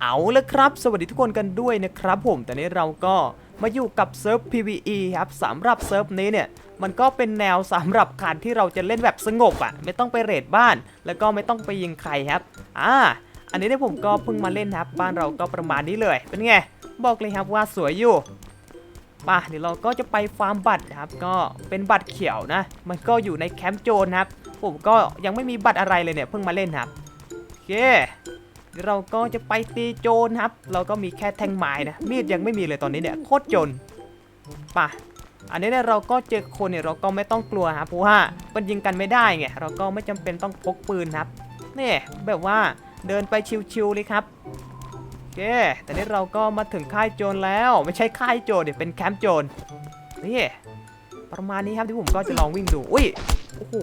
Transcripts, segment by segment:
เอาละครับ สวัสดีทุกคนกันด้วยนะครับผมแต่นี้เราก็มาอยู่กับเซิร์ฟ PVE ครับสำหรับเซิร์ฟนี้เนี่ย มันก็เป็นแนวสำหรับการที่เราจะเล่นแบบสงบอะ่ะ ไม่ต้องไปเรดบ้าน แล้วก็ไม่ต้องไปยิงใครครับ อ่า อันนี้เนี่ยผมก็เพิ่งมาเล่นครับ บ้านเราก็ประมาณนี้เลย เป็นไง บอกเลยครับว่าสวยอยู่ป่ะเดี๋ยวเราก็จะไปฟาร์มบัตรครับ ก็เป็นบัตรเขียวนะ มันก็อยู่ในแคมป์โจรครับ ผมก็ยังไม่มีบัตรอะไรเลยเนี่ย เพิ่งมาเล่นครับโอเค เราก็จะไปตีโจรครับ เราก็มีแค่แท่งไม้นะ มีดยังไม่มีเลยตอนนี้เนี่ยโคตรจนป่ะอันนี้เนี่ยเราก็เจอคนเนี่ยเราก็ไม่ต้องกลัวครับเพราะว่ามันยิงกันไม่ได้ไงเราก็ไม่จำเป็นต้องพกปืนครับนี่แบบว่าเดินไปชิวๆเลยครับโอเคแต่นี้เราก็มาถึงค่ายโจรแล้ว ไม่ใช่ค่ายโจรเดี๋ยวเป็นแคมป์โจรนี่ประมาณนี้ครับที่ผมก็จะลองวิ่งดูอุ้ยโอ้โห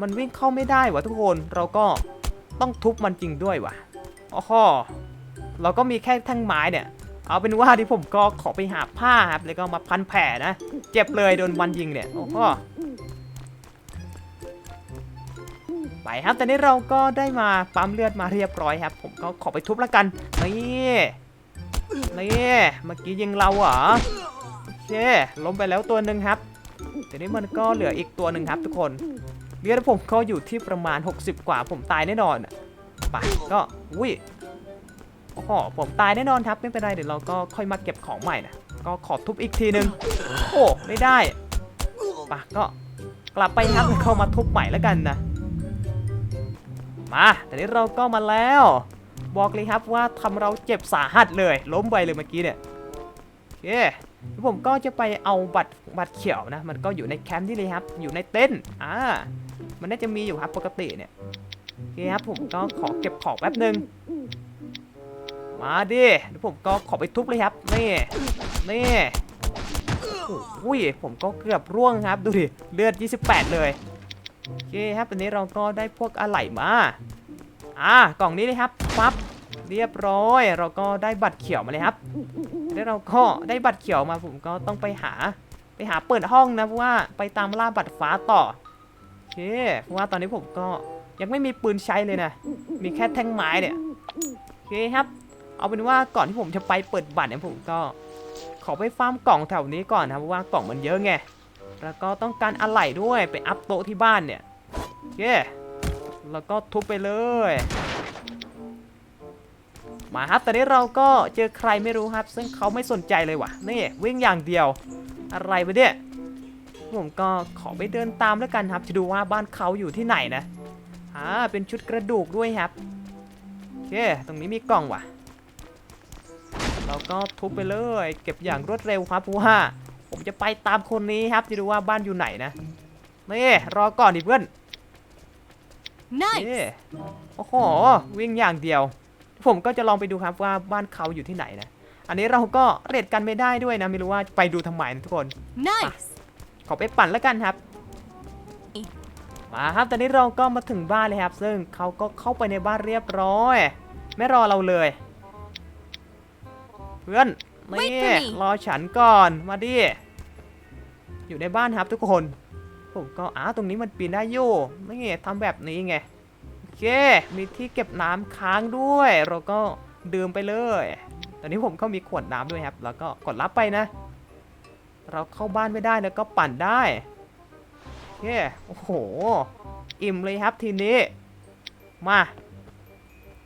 มันวิ่งเข้าไม่ได้วะทุกคนเราก็ต้องทุบมันจริงด้วยวะ อ๋อเราก็มีแค่แท่งไม้เนี่ย เอาเป็นว่าที่ผมก็ขอไปหาผ้าครับ แล้วก็มาพันแผลนะ เจ็บเลยโดนวันยิงเนี่ย โอ้โหไปครับ แต่นี้เราก็ได้มาปั๊มเลือดมาเรียบร้อยครับ ผมก็ขอไปทุบแล้วกัน นี่นี่เมื่อกี้ยิงเราเหรอโอเคล้มไปแล้วตัวหนึ่งครับแต่นี้มันก็เหลืออีกตัวหนึ่งครับทุกคนเลือดผมก็อยู่ที่ประมาณ 60 กว่าผมตายแน่นอนอะ ไปก็อุ้ยโอ้โหผมตายแน่นอนครับไม่เป็นไรเดี๋ยวเราก็ค่อยมาเก็บของใหม่นะก็ขอทุบอีกทีนึงโอ้ไม่ได้ปะก็กลับไปครับแล้เข้ามาทุบใหม่แล้วกันนะมาแต่นี้เราก็มาแล้ว บอกเลยครับว่าทำเราเจ็บสาหัสเลย ล้มไปเลยเมื่อกี้เนี่ยโอเคผมก็จะไปเอาบัตรบัตรเขียวนะ มันก็อยู่ในแคมป์ที่เลยครับ อยู่ในเต็นท์อ่ามันน่าจะมีอยู่ครับปกติเนี่ย โอเคครับผมก็ขอเก็บของแป๊บนึง มาดิเดี๋ยวผมก็ขอไปทุบเลยครับ นี่นี่โอ้ยผมก็เกือบร่วงครับดูดิเลือด 28 เลยโอเคครับวันนี้เราก็ได้พวกอะไหล่มาอ่ากล่องนี้เลยครับปั๊บเรียบร้อย เราก็ได้บัตรเขียวมาเลยครับ แล้วเราก็ได้บัตรเขียวมาผมก็ต้องไปหาไปหาเปิดห้องนะเพราะว่าไปตามล่าบัตรฟ้าต่อโอเคเพราะว่าตอนนี้ผมก็ ยังไม่มีปืนใช้เลยนะ มีแค่แท่งไม้เนี่ย โอเคครับ เอาเป็นว่าก่อนที่ผมจะไปเปิดบัตรเนี่ยผมก็ขอไปฟาร์มกล่องแถวนี้ก่อนนะเพราะว่ากล่องมันเยอะไง แล้วก็ต้องการอะไหล่ด้วยไปอัพโต๊ะที่บ้านเนี่ยโอเคแล้วก็ทุบไปเลย มาครับตอนนี้เราก็เจอใครไม่รู้ครับ ซึ่งเขาไม่สนใจเลยว่ะ นี่วิ่งอย่างเดียว อะไรไปเนี่ยผมก็ขอไปเดินตามแล้วกันครับ จะดูว่าบ้านเขาอยู่ที่ไหนนะ อ่าเป็นชุดกระดูกด้วยครับโอเคตรงนี้มีกล่องว่ะ เราก็ทุบไปเลย เก็บอย่างรวดเร็วครับเพราะว่า ผมจะไปตามคนนี้ครับจะดูว่าบ้านอยู่ไหนนะนี่รอก่อนดิเพื่อน Nice! นี่โอ้โหวิ่งอย่างเดียว ผมก็จะลองไปดูครับว่าบ้านเขาอยู่ที่ไหนนะอันนี้เราก็เรทกันไม่ได้ด้วยนะไม่รู้ว่าไปดูทำไมนะทุกคน Nice! ขอไปปั่นแล้วกันครับ มาครับตอนนี้เราก็มาถึงบ้านเลยครับ ซึ่งเขาก็เข้าไปในบ้านเรียบร้อย ไม่รอเราเลย เพื่อน Wait นี่ for me รอฉันก่อนมาดิอยู่ในบ้านครับทุกคน ผมก็อ้าตรงนี้มันปีนได้อยู่นี่ทำแบบนี้ไงโอเค มีที่เก็บน้ำค้างด้วย เราก็ดื่มไปเลย ตอนนี้ผมก็มีขวดน้ำด้วยครับ แล้วก็กดรับไปนะ เราเข้าบ้านไม่ได้แล้วก็ปั่นได้โอ เคโอ้โห อิ่มเลยครับทีนี้ มา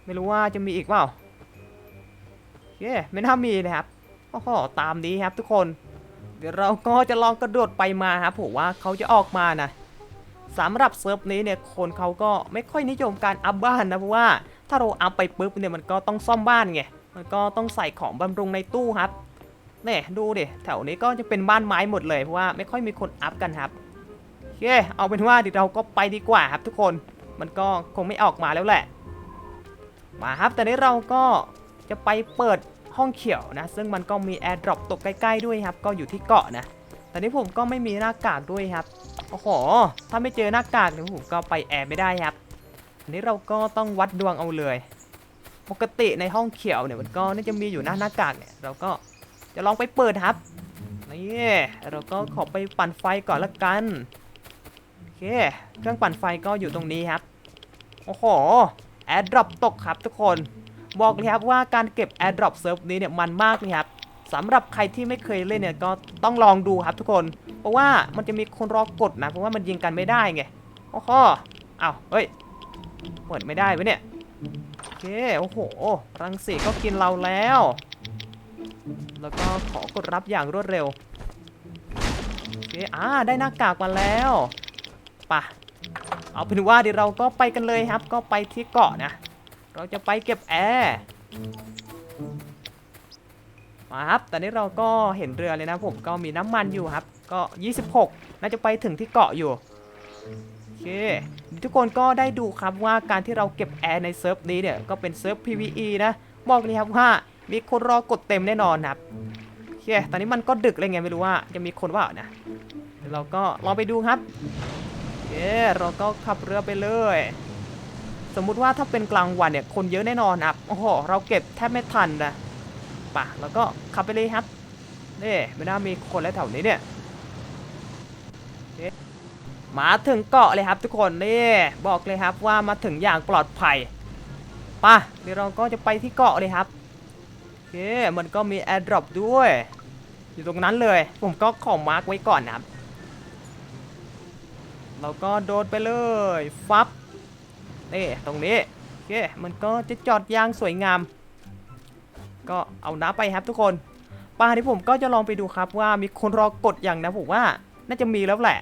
ไม่รู้ว่าจะมีอีกเปล่าเคไม่น่ามีนะครับโอ้โหตามนี้ครับทุกคน เดี๋ยวเราก็จะลองกระโดดไปมาครับผมว่าเขาจะออกมานะสำหรับเซิร์ฟนี้เนี่ยคนเขาก็ไม่ค่อยนิยมการอัพบ้านนะเพราะว่าถ้าเราอัพไปปุ๊บเนี่ยมันก็ต้องซ่อมบ้านไง มันก็ต้องใส่ของบำรุงในตู้ครับเนี่ยดูดิแถวนี้ก็จะเป็นบ้านไม้หมดเลยเพราะว่าไม่ค่อยมีคนอัพกันครับ เค เอาเป็นว่าเดี๋ยวเราก็ไปดีกว่าครับทุกคน มันก็คงไม่ออกมาแล้วแหละ มาครับ แต่นี้เราก็จะไปเปิดห้องเขียวนะ ซึ่งมันก็มีแอร์ดรอปตกใกล้ๆด้วยครับ ก็อยู่ที่เกาะนะ แต่นี้ผมก็ไม่มีหน้ากากด้วยครับ โอ้โห ถ้าไม่เจอหน้ากากเนี่ยผมก็ไปแอร์ไม่ได้ครับ อันนี้เราก็ต้องวัดดวงเอาเลย ปกติในห้องเขียวเนี่ยมันก็น่าจะมีอยู่หน้าหน้ากากเนี่ย เราก็จะลองไปเปิดครับ นี่ เราก็ขอไปปั่นไฟก่อนละกัน เค เครื่องปั่นไฟก็อยู่ตรงนี้ครับ โอ้โห แอร์ดรอปตกครับทุกคน บอกเลยครับว่าการเก็บ Airdrop เซิร์ฟนี้เนี่ยมันมากเลยครับสำหรับใครที่ไม่เคยเล่นเนี่ยก็ต้องลองดูครับทุกคน เพราะว่ามันจะมีคนรอกดนะ เพราะว่ามันยิงกันไม่ได้ไง โอ้โหอ้าวเฮ้ย เปิดไม่ได้วะเนี่ย โอเค โอ้โห รังสีก็กินเราแล้ว แล้วก็ขอกดรับอย่างรวดเร็ว โอเค อ่า ได้หน้ากากมาแล้ว ปะเอาเป็นว่าเดี๋ยวเราก็ไปกันเลยครับ ก็ไปที่เกาะนะ เราจะไปเก็บแอร์มาครับ ตอนนี้เราก็เห็นเรือเลยนะผมก็มีน้ำมันอยู่ครับ ก็ 26 น่าจะไปถึงที่เกาะอยู่โอเคทุกคนก็ได้ดูครับว่าการที่เราเก็บแอร์ในเซิร์ฟนี้เนี่ยก็เป็นเซิร์ฟ PVE นะบอกเลยครับว่ามีคนรอกดเต็มแน่นอนครับโอเคตอนนี้มันก็ดึกเลยไงไม่รู้ว่าจะมีคนว่านะเดี๋ยวเราก็ลองไปดูครับ เคเราก็ขับเรือไปเลย สมมุติว่าถ้าเป็นกลางวันเนี่ยคนเยอะแน่นอนครับโอ้โหเราเก็บแทบไม่ทันนะป่ะแล้วก็ขับไปเลยครับนี่ไม่น่ามีคนแล้วแถวนี้เนี่ยมาถึงเกาะเลยครับทุกคนนี่บอกเลยครับว่ามาถึงอย่างปลอดภัยป่ะเดี๋ยวเราก็จะไปที่เกาะเลยครับโอเคมันก็มีแอร์ดรอปด้วย อยู่ตรงนั้นเลย ผมก็ขอมาร์กไว้ก่อนนะครับ เราก็โดดไปเลยฟับนี่ตรงนี้โอเคมันก็จะจอดยางสวยงาม ก็เอาน้ำไปครับทุกคนป่าที่ผมก็จะลองไปดูครับว่ามีคนรอกดอย่างนะผมว่าน่าจะมีแล้วแหละ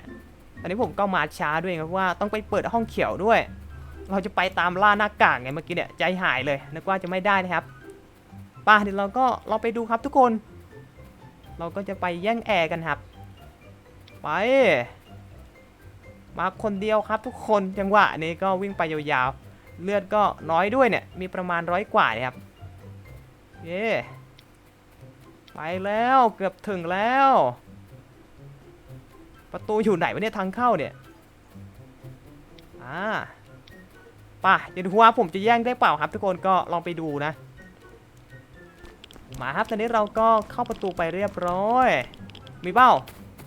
อันนี้ผมก็มาช้าด้วยครับว่าต้องไปเปิดห้องเขียวด้วย เราจะไปตามล่าหน้ากากไงเมื่อกี้เนี่ยใจหายเลยนึกว่าจะไม่ได้นะครับไป่ะเดี๋ยวเราก็เราไปดูครับทุกคน เราก็จะไปแย่งแอร์กันครับ ไป มาคนเดียวครับทุกคนจังหวะนี้ก็วิ่งไปยาวๆ เลือดก็น้อยด้วยเนี่ย มีประมาณร้อยกว่าเนี่ยครับ เย้ไปแล้วเกือบถึงแล้ว ประตูอยู่ไหนวะเนี่ยทางเข้าเนี่ย อ่าป่ะเดี๋ยวดูว่าผมจะแย่งได้เปล่าครับ ทุกคนก็ลองไปดูนะ มาครับตอนนี้เราก็เข้าประตูไปเรียบร้อย มีเป้า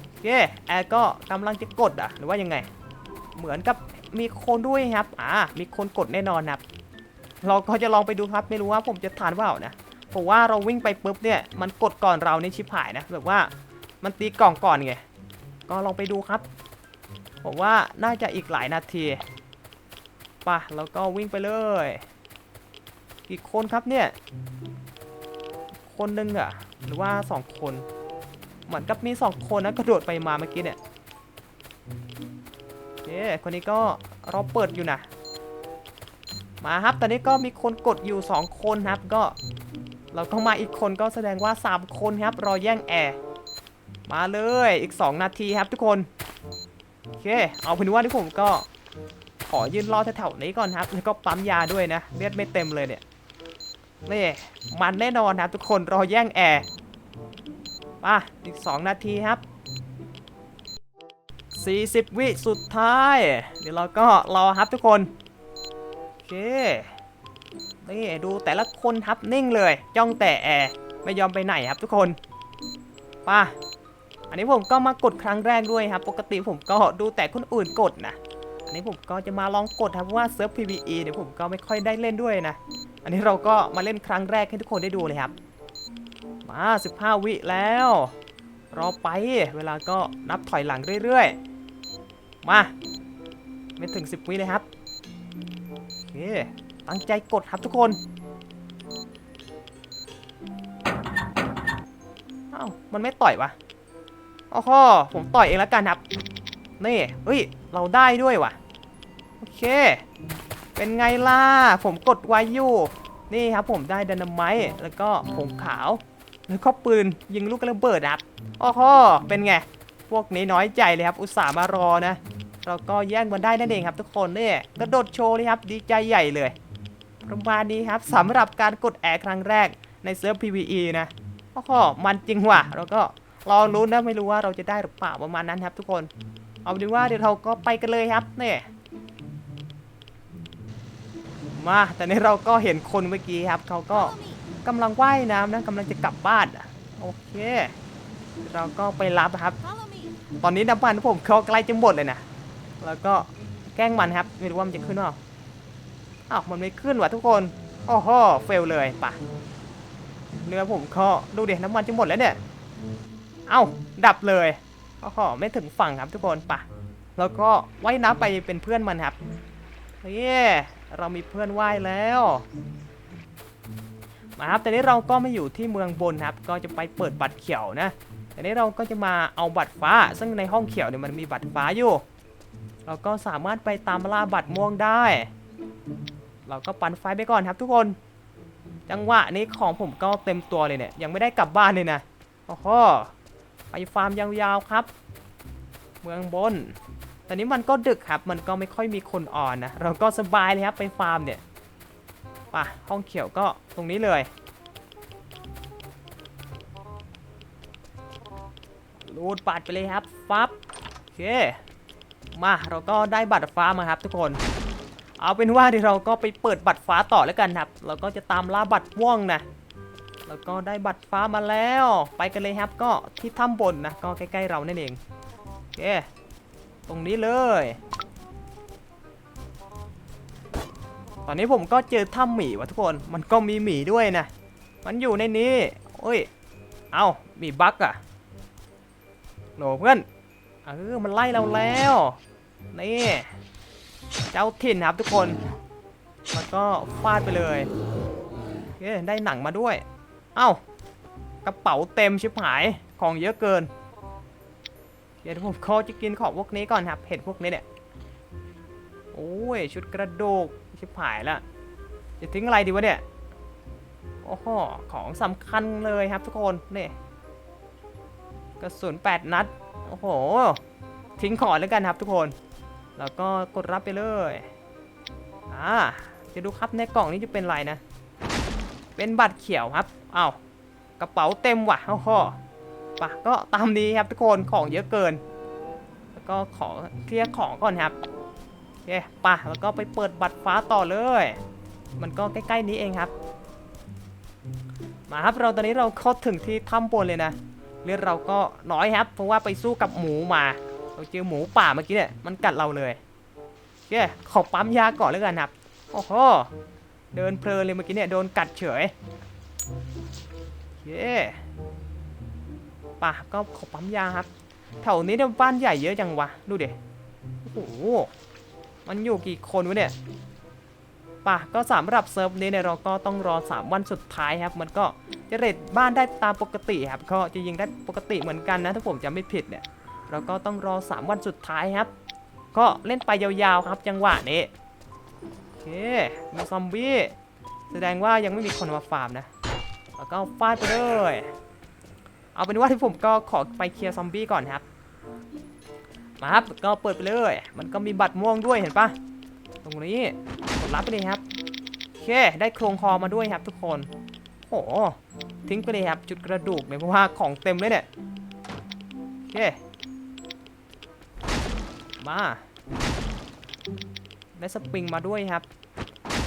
โอเคแอร์ก็กำลังจะกดอะ หรือว่ายังไง เหมือนกับมีคนด้วยครับ อ่า มีคนกดแน่นอนครับ เราก็จะลองไปดูครับ ไม่รู้ว่าผมจะทานเปล่านะผมว่าเราวิ่งไปปุ๊บเนี่ย มันกดก่อนเราในชิบหายนะ แบบว่ามันตีกล่องก่อนไง ก็ลองไปดูครับ ผมว่าน่าจะอีกหลายนาทีป่ะแล้วก็วิ่งไปเลย กี่คนครับเนี่ย คนหนึ่งอะหรือว่าสองคน เหมือนกับมีสองคนนะกระโดดไปมาเมื่อกี้เนี่ย เคคนนี้ก็รอเปิดอยู่นะ มาครับ ตอนนี้ก็มีคนกดอยู่ 2 คนครับ ก็เราก็มาอีกคนก็แสดงว่า 3 คนครับ รอแย่งแอร์ มาเลยอีก 2 นาทีครับทุกคน โอเค เอาเป็นว่าที่ผมก็ขอยืนรอแถวๆนี้ก่อนครับ แล้วก็ปั๊มยาด้วยนะ เลือดไม่เต็มเลยเนี่ย นี่มันแน่นอนครับทุกคนรอแย่งแอร์มาอีก 2 นาทีครับ 40 วิสุดท้าย เดี๋ยวเราก็รอครับทุกคน โอเค นี่ดูแต่ละคนครับนิ่งเลยจ้องแต่แอร์ไม่ยอมไปไหนครับทุกคนป่ะอันนี้ผมก็มากดครั้งแรกด้วยครับ ปกติผมก็ดูแต่คนอื่นกดนะ อันนี้ผมก็จะมาลองกดครับเพราะว่าเซิร์ฟ PVE เดี๋ยวผมก็ไม่ค่อยได้เล่นด้วยนะ อันนี้เราก็มาเล่นครั้งแรกให้ทุกคนได้ดูเลยครับ มา 15 วิแล้ว รอไป เวลาก็นับถอยหลังเรื่อยๆ มา ไม่ถึง 10 วิเลยครับโอเคตั้งใจกดครับทุกคนอ้าวมันไม่ต่อยวะโอ้โหผมต่อยเองแล้วกันครับ นี่เฮ้ย เราได้ด้วยวะโอเค เป็นไงล่ะ ผมกดไว้อยู่ นี่ครับผมได้ดนาไมต์แล้วก็ผงขาว แล้วก็ปืนยิงลูกระเบิดครับโอ้โหเป็นไง พวกนี้น้อยใจเลยครับ อุตส่าห์มารอนะ เราก็แย่งมันได้นั่นเองครับ ทุกคนนี่กระโดดโชว์เลยครับดีใจใหญ่เลยประมาณนี้ครับสำหรับการกดแอร์ครั้งแรกในเซิร์ฟ PVE นะโอ้โหมันจริงว่ะเราก็รอลุ้นะไม่รู้ว่าเราจะได้หรือเปล่าประมาณนั้นครับ ทุกคน เอาเป็นว่าเดี๋ยวเราก็ไปกันเลยครับนี่มาแต่นี้เราก็เห็นคนเมื่อกี้ครับเขาก็กำลังว่ายน้ำนะกำลังจะกลับบ้านโอเค เราก็ไปรับครับ ตอนนี้น้ำมันผมเขาใกล้จะหมดเลยนะ แล้วก็แกล้งมันครับ ไม่รู้ว่ามันจะขึ้นหรือเปล่าอ้าวมันไม่ขึ้นว่ะทุกคนโอ้โหเฟลเลยปะเรือผมก็ดูเด็น้ำมันจะหมดแล้วเนี่ย เอ้าดับเลยโอ้โหไม่ถึงฝั่งครับทุกคนปะแล้วก็ว่ายน้ำไปเป็นเพื่อนมันครับเย้เรามีเพื่อนว่ายแล้วมาครับแต่นี้เราก็ไมาอยู่ที่เมืองบนครับ ก็จะไปเปิดบัตรเขียวนะแต่นี้เราก็จะมาเอาบัตรฟ้า ซึ่งในห้องเขียวเนี่ยมันมีบัตรฟ้าอยู่ เราก็สามารถไปตามล่าบัตรม่วงได้ เราก็ปั่นไฟไปก่อนครับทุกคน จังหวะนี้ของผมก็เต็มตัวเลยเนี่ยยังไม่ได้กลับบ้านเลยนะโอ้โหไปฟาร์มยาวๆครับ เมืองบนตอนนี้มันก็ดึกครับ มันก็ไม่ค่อยมีคนอ่อนนะเราก็สบายเลยครับไปฟาร์มเนี่ยป่ะห้องเขียวก็ตรงนี้เลย รูดบัตรไปเลยครับ ฟับ โอเค มาเราก็ได้บัตรฟ้ามาครับทุกคน เอาเป็นว่าเดี๋ยวเราก็ไปเปิดบัตรฟ้าต่อแล้วกันครับ เราก็จะตามล่าบัตรม่วงนะแล้วก็ได้บัตรฟ้ามาแล้ว ไปกันเลยครับก็ที่ถ้ำบนนะก็ใกล้ๆเรานั่นเองโอเคตรงนี้เลย ตอนนี้ผมก็เจอถ้ำหมีว่ะทุกคนมันก็มีหมีด้วยนะมันอยู่ในนี้โอ้ยเอามีบั๊กอะโหลเพื่อน เออมันไล่เราแล้ว นี่ เจ้าถิ่นครับทุกคน แล้วก็ฟาดไปเลยโอเคได้หนังมาด้วย เอ้ากระเป๋าเต็มชิบหายของเยอะเกิน เดี๋ยวผมขอจะกินของพวกนี้ก่อนครับ เห็ดพวกนี้เนี่ย โอ้ยชุดกระดูกชิบหายละ จะทิ้งอะไรดีวะเนี่ย โอ้โหของสำคัญเลยครับทุกคน นี่กระสุน 8 นัด โอ้โห ทิ้งของแล้วกันครับทุกคน แล้วก็กดรับไปเลย อ่าจะดูครับในกล่องนี้จะเป็นอะไรนะ เป็นบัตรเขียวครับอ้าวกระเป๋าเต็มว่ะโอ้โหปะก็ตามนี้ครับทุกคน ของเยอะเกิน แล้วก็ขอเคลียร์ของก่อนครับโอเคปะแล้วก็ไปเปิดบัตรฟ้าต่อเลย มันก็ใกล้ๆนี้เองครับ มาครับเราตอนนี้เราเข้าถึงที่ถ้ำบนเลยนะ เลือดเราก็น้อยครับ เพราะว่าไปสู้กับหมูมา เราเจอหมูป่าเมื่อกี้เนี่ยมันกัดเราเลยโอเคขอปั๊มยาก่อนแล้วกันครับ โอ้โห เดินเพลินเลยเมื่อกี้เนี่ยโดนกัดเฉยโอเคป่ะก็ขอปั๊มยาครับ แถวนี้เนี่ยบ้านใหญ่เยอะจังวะ ดูเด็โอ้โห มันอยู่กี่คนวะเนี่ย ป่ะก็สำหรับเซิร์ฟนี้เนี่ยเราก็ต้องรอ 3 วันสุดท้ายครับ มันก็จะเรทบ้านได้ตามปกติครับก็จะยิงได้ปกติเหมือนกันนะถ้าผมจำไม่ผิดเนี่ยเราก็ต้องรอ 3 วันสุดท้ายครับ ก็เล่นไปยาวๆครับจังหวะนี้โอเคมีซอมบี้แสดงว่ายังไม่มีคนมาฟาร์มนะแล้วก็ฟาดไปเลยเอาเป็นว่าที่ผมก็ขอไปเคลียร์ซอมบี้ก่อนครับมาครับก็เปิดไปเลย มันก็มีบัตรม่วงด้วยเห็นปะตรงนี้ รับไปเลยครับโอเคได้โครงคอมาด้วยครับทุกคนโอ้โหทิ้งไปเลยครับจุดกระดูกเนี่ยเพราะว่าของเต็มเลยเนี่ยโอเคมาได้สปริงมาด้วยครับ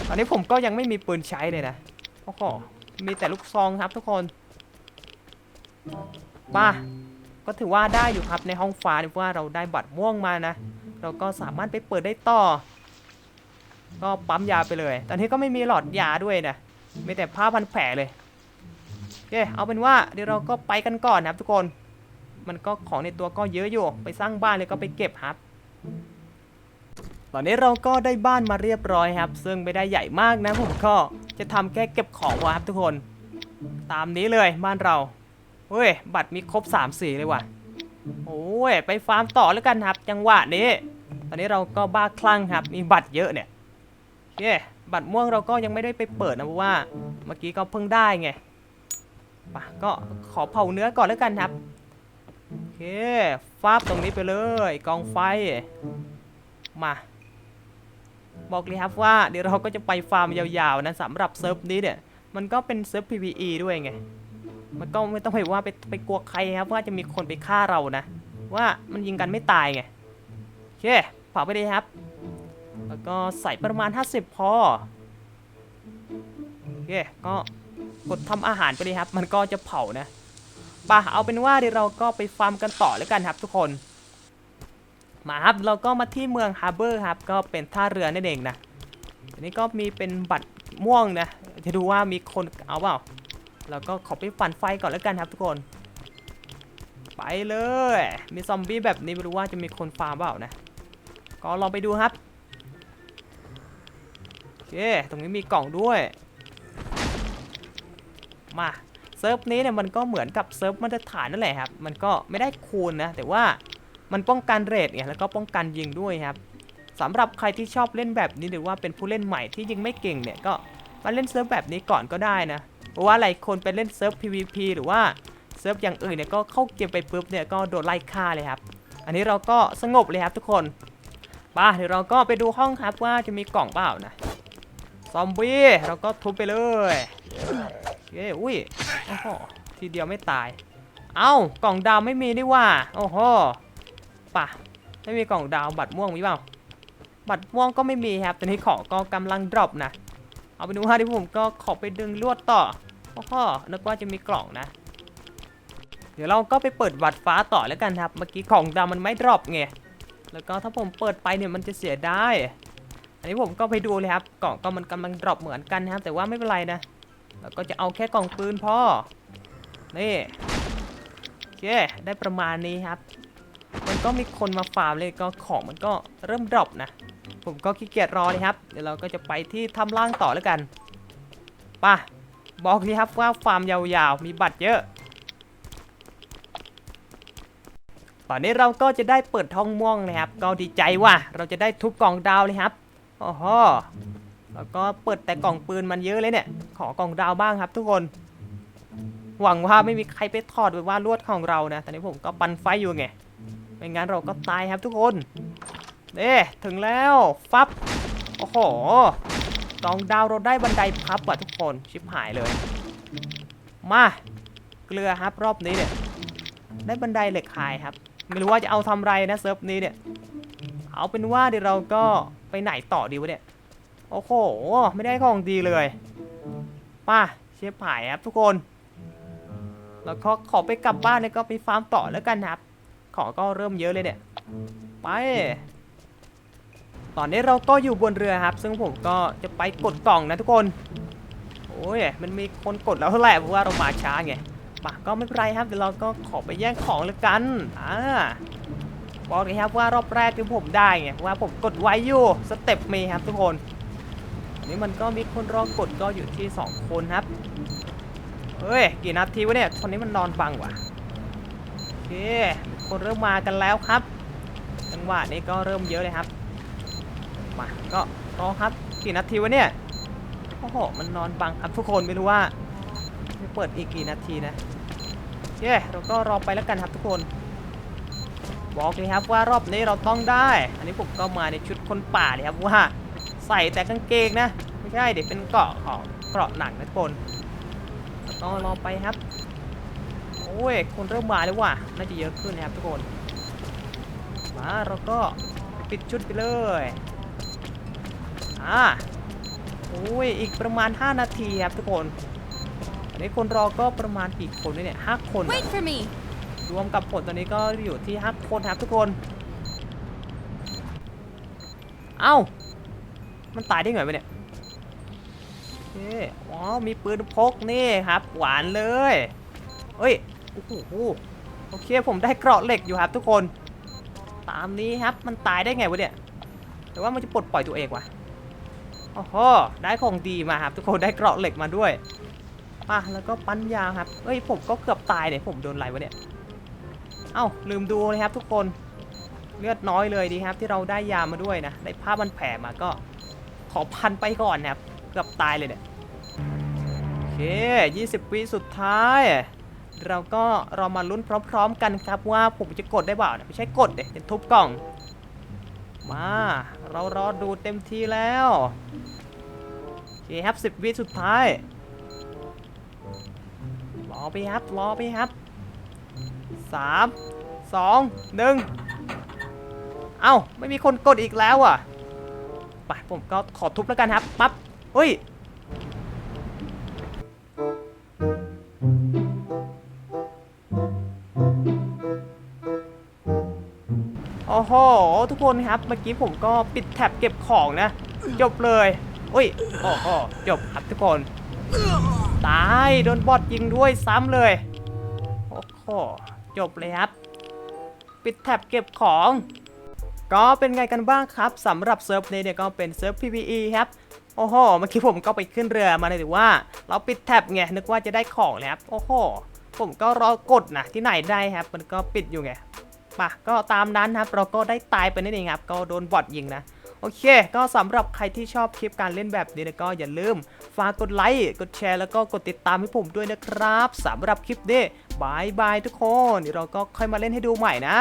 ตอนนี้ผมก็ยังไม่มีปืนใช้เลยนะโอ้โหมีแต่ลูกซองครับทุกคนป่ะก็ถือว่าได้อยู่ครับในห้องฟ้าเนี่ยเพราะว่าเราได้บัตรม่วงมานะ เราก็สามารถไปเปิดได้ต่อ ก็ปั๊มยาไปเลย ตอนนี้ก็ไม่มีหลอดยาด้วยนะมีแต่ผ้าพันแผลเลยโอเคเอาเป็นว่าเดี๋ยวเราก็ไปกันก่อนนะครับทุกคน มันก็ของในตัวก็เยอะอยู่ ไปสร้างบ้านเลยก็ไปเก็บครับ ตอนนี้เราก็ได้บ้านมาเรียบร้อยครับ ซึ่งไม่ได้ใหญ่มากนะผมก็จะทำแค่เก็บของว้ครับทุกคน ตามนี้เลยบ้านเราเฮ้ยบัตรมีครบ3สีเลยว่ะโอ้ยไปฟาร์มต่อแล้วกันครับ จังหวะนี้ ตอนนี้เราก็บ้าคลั่งครับ มีบัตรเยอะเนี่ย โอเคบัตรม่วงเราก็ยังไม่ได้ไปเปิดนะเพราะว่า เมื่อกี้ก็เพิ่งได้ไงปะก็ขอเผาเนื้อก่อนแล้วกันครับโอเคฟาบตรงนี้ไปเลยกองไฟมา บอกเลยครับว่าเดี๋ยวเราก็จะไปฟาร์มยาวๆนะสำหรับเซิร์ฟนี้เนี่ยมันก็เป็นเซิร์ฟ PVE ด้วยไงมันก็ไม่ต้องไปว่าไปไปกลัวใครครับว่าจะมีคนไปฆ่าเรานะ ว่ามันยิงกันไม่ตายไงโอเคเผาไปเลยครับ แล้วก็ใส่ประมาณ 50 พอ โอเค ก็กดทำอาหารไปเลยครับ มันก็จะเผานะป่ะเอาเป็นว่าเดี๋ยวเราก็ไปฟาร์มกันต่อแล้วกันครับทุกคน มาครับ เราก็มาที่เมืองฮาร์เบอร์ครับ ก็เป็นท่าเรือนั่นเองนะอันนี้ก็มีเป็นบัตรม่วงนะจะดูว่ามีคนเอาเปล่า แล้วก็ขอไปปั่นไฟก่อนแล้วกันครับทุกคน ไปเลย มีซอมบี้แบบนี้ไม่รู้ว่าจะมีคนฟาร์มเปล่านะ ก็ลองไปดูครับ เคตรงนี้มีกล่องด้วย มาเซิร์ฟนี้เนี่ยมันก็เหมือนกับเซิร์ฟมาตรฐานนั่นแหละครับ มันก็ไม่ได้คูณนะ แต่ว่ามันป้องกันเรทไงแล้วก็ป้องกันยิงด้วยครับสำหรับใครที่ชอบเล่นแบบนี้หรือว่าเป็นผู้เล่นใหม่ที่ยิงไม่เก่งเนี่ยก็มาเล่นเซิร์ฟแบบนี้ก่อนก็ได้นะ เพราะว่าหลายคนไปเล่นเซิร์ฟ PVP หรือว่าเซิร์ฟอย่างอื่นเนี่ยก็เข้าเกมไปปุ๊บเนี่ยก็โดนไล่ฆ่าเลยครับ อันนี้เราก็สงบเลยครับทุกคนไป่ะเดี๋ยวเราก็ไปดูห้องครับว่าจะมีกล่องเปล่านะ ซอมบี้เราก็ทุบไปเลยเย้อุ้ยโอ้โหทีเดียวไม่ตาย เอ้ากล่องดาวไม่มีนี่ว่า โอ้โหป่ะไม่มีกล่องดาวบัตรม่วงมีเปล่าบัตรม่วงก็ไม่มีครับตอนนี้ของก็กำลังดรอปนะ เอาไปดูฮะที่ผมก็ขอไปดึงลวดต่อโอ้โหนึกว่าจะมีกล่องนะ เดี๋ยวเราก็ไปเปิดบัตรฟ้าต่อแล้วกันครับ เมื่อกี้ของดาวมันไม่ดรอปไงแล้วก็ถ้าผมเปิดไปเนี่ยมันจะเสียได้ อันนี้ผมก็ไปดูเลยครับกล่องก็มันกำลังดรอปเหมือนกันนะครับ แต่ว่าไม่เป็นไรนะแล้วก็จะเอาแค่กล่องปืนพ่อนี่โอเคได้ประมาณนี้ครับ มันก็มีคนมาฟาร์มเลยก็ของมันก็เริ่มดรอปนะผมก็ขี้เกียจรอเลยครับ เดี๋ยวเราก็จะไปที่ทำล่างต่อแล้วกันป่ะบอกเลยครับว่าฟาร์มยาวๆ มีบัตรเยอะ ตอนนี้เราก็จะได้เปิดท้องม่วงนะครับ ก็ดีใจว่าเราจะได้ทุบกล่องดาวเลยครับ โอ้โหแล้วก็เปิดแต่กล่องปืนมันเยอะเลยเนี่ย ขอกล่องดาวบ้างครับทุกคน หวังว่าไม่มีใครไปถอดไปว่าลวดของเรานะ ตอนนี้ผมก็ปันไฟอยู่ไง ไม่งั้นเราก็ตายครับทุกคนเด้ถึงแล้ว ฟับ โอ้โหกล่องดาวเราได้บันไดพับว่ะทุกคน ชิบหายเลย มา เกลือครับรอบนี้เนี่ย ได้บันไดเหล็กหายครับ ไม่รู้ว่าจะเอาทำไรนะเซิร์ฟนี้เนี่ย เอาเป็นว่าเดี๋ยวเราก็ ไปไหนต่อดีวะเนี่ย โอ้โห ไม่ได้ของดีเลยป่ะเชฟผายครับทุกคน แล้วก็ขอไปกลับบ้านแล้วก็ไปฟาร์มต่อแล้วกันครับ ของก็เริ่มเยอะเลยเนี่ย ไป ตอนนี้เราก็อยู่บนเรือครับ ซึ่งผมก็จะไปกดกล่องนะทุกคน โอ้ย มันมีคนกดแล้วเท่าไหร่เพราะว่าเรามาช้าไงป่ะก็ไม่เป็นไรครับเดี๋ยวเราก็ขอไปแย่งของเลยกัน อ่า บอกเลยครับว่ารอบแรกที่ผมได้ไงเพราะว่าผมกดไว้อยู่สเต็ปมย์ครับทุกคนนนี้มันก็มีคนรอกดก็อยู่ที่ 2 คนครับเฮ้ยกี่นาทีวะเนี่ยคนนี้มันนอนฟังว่ะโอเคคนเริ่มมากันแล้วครับจังหวะนี้ก็เริ่มเยอะเลยครับมาก็รอครับกี่นาทีวะเนี่ยโอ้โหมันนอนบังครับทุกคนไม่รู้ว่าจะเปิดอีกกี่นาทีนะโอเคเราก็รอไปแล้วกันครับทุกคน บอกเลยครับว่ารอบนี้เราต้องได้ อันนี้ผมก็มาในชุดคนป่าเลยครับว่าใส่แต่กางเกงนะ ไม่ใช่เดี๋ยวเป็นเกาะของเกราะหนังนะทุกคนแล้วก็รอไปครับโอ้ยคนเริ่มมาแล้วว่ะน่าจะเยอะขึ้นนะครับทุกคนมาเราก็ปิดชุดไปเลยอ่าโอ้ยอีกประมาณ 5 นาทีครับทุกคนอันนี้คนรอก็ประมาณกี่คนเนี่ยห้าคน Wait for me. รวมกับผลตอนนี้ก็อยู่ที่ห้าคนครับทุกคน เอ้า มันตายได้ไงวะเนี่ยโอเอ๋อมีปืนพกนี่ครับ หวานเลยเฮ้ยโอ้โหโอเคผมได้เกราะเหล็กอยู่ครับทุกคน ตามนี้ครับมันตายได้ไงวะเนี่ยแต่ว่ามันจะปลดปล่อยตัวเองว่ะโอ้โหได้ของดีมาครับ ทุกคนได้เกราะเหล็กมาด้วยอะแล้วก็ปั้นยาครับเฮ้ยผมก็เกือบตายเนี่ยผมโดนอะไรวะเนี่ย เอ้าลืมดูเลยครับทุกคนเลือดน้อยเลยดีครับ ที่เราได้ยามาด้วยนะได้ผ้ามันแผลมาก็ขอพันไปก่อนนะครับเกือบตายเลยเนี่ยโอเค 20 วิสุดท้าย เราก็เรามาลุ้นพร้อม ๆ กันครับว่าผมจะกดได้เปล่าเนี่ยไม่ใช่กดเด็เป็นทุบกล่อง มาเรารอดูเต็มที่แล้วโอเคครับ 10 วิสุดท้ายรอไปครับรอไปครับ สามสองหนึ่งเอ้าไม่มีคนกดอีกแล้วอะไปผมก็ขอทุบแล้วกันครับปั๊บเฮ้ยโอ้โหทุกคนครับเมื่อกี้ผมก็ปิดแท็บเก็บของนะ จบเลยอุ้ยโอ้โหจบครับทุกคน ตาย โดนบอทยิงด้วยซ้ำเลย โอ้โห จบเลยครับ ปิดแท็บเก็บของ ก็เป็นไงกันบ้างครับสำหรับเซิร์ฟนี้เนี่ยก็เป็นเซิร์ฟ PVE ครับโอ้โห เมื่อกี้ผมก็ไปขึ้นเรือมาเลยถือว่า เราปิดแท็บไง นึกว่าจะได้ของแล้วครับโอ้โห ผมก็รอกดนะที่ไหนได้ครับ มันก็ปิดอยู่ไงปะก็ตามนั้นครับ เราก็ได้ตายไปนั่นเองครับ ก็โดนบอทยิงนะ โอเค ก็สำหรับใครที่ชอบคลิปการเล่นแบบนี้นะก็อย่าลืม ฝากกดไลค์ กดแชร์ แล้วก็กดติดตามให้ผมด้วยนะครับสำหรับคลิปนี้บายบายทุกคนเดี๋ยวเราก็ค่อยมาเล่นให้ดูใหม่นะ